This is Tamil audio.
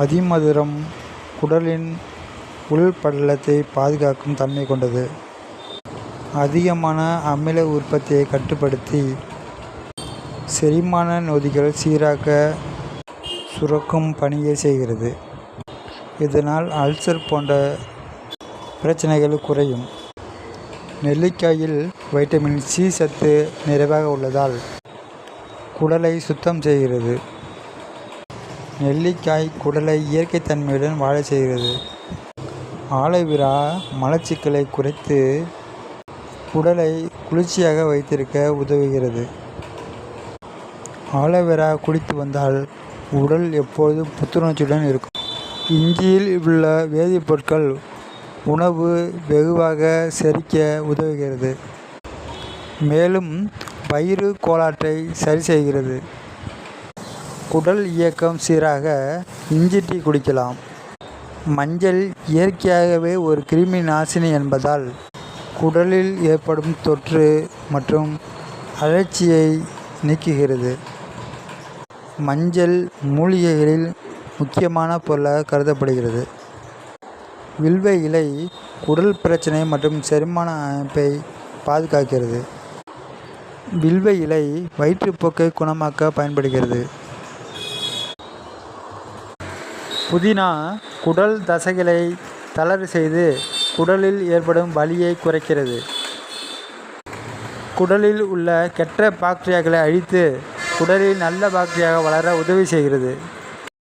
அதிமதுரம் குடலின் உள்படலத்தை பாதுகாக்கும் தன்மை கொண்டது. அதிகமான அமில உற்பத்தியை கட்டுப்படுத்தி செரிமான நொதிகள் சீராக சுரக்கும் பணியை செய்கிறது. இதனால் அல்சர் போன்ற பிரச்சனைகள் குறையும். நெல்லிக்காயில் வைட்டமின் சி சத்து நிறைவாக உள்ளதால் குடலை சுத்தம் செய்கிறது. நெல்லிக்காய் குடலை இயற்கை தன்மையுடன் வாழச் செய்கிறது. ஆலோவிரா மலச்சிக்கலை குறைத்து குடலை குளிர்ச்சியாக வைத்திருக்க உதவுகிறது. ஆலோவேரா குடித்து வந்தால் உடல் எப்போது புத்துணர்ச்சியுடன் இருக்கும். இஞ்சியில் உள்ள வேதிப்பொருட்கள் உணவு வெகுவாக செரிக்க உதவுகிறது. மேலும் வயிறு கோளாற்றை சரி செய்கிறது. குடல் இயக்கம் சீராக இஞ்சி டீ குடிக்கலாம். மஞ்சள் இயற்கையாகவே ஒரு கிருமி நாசினி என்பதால் குடலில் ஏற்படும் தொற்று மற்றும் அழற்சியை நீக்குகிறது. மஞ்சள் மூலிகைகளில் முக்கியமான பொருளாக கருதப்படுகிறது. வில்வ இலை குடல் பிரச்சனை மற்றும் செரிமான அமைப்பை பாதுகாக்கிறது. வில்வ இலை வயிற்றுப்போக்கை குணமாக்க பயன்படுகிறது. புதினா குடல் தசைகளை தளர்வு செய்து குடலில் ஏற்படும் வலியை குறைக்கிறது. குடலில் உள்ள கெட்ட பாக்டீரியாக்களை அழித்து குடலில் நல்ல பாக்டீரியாக வளர உதவி செய்கிறது.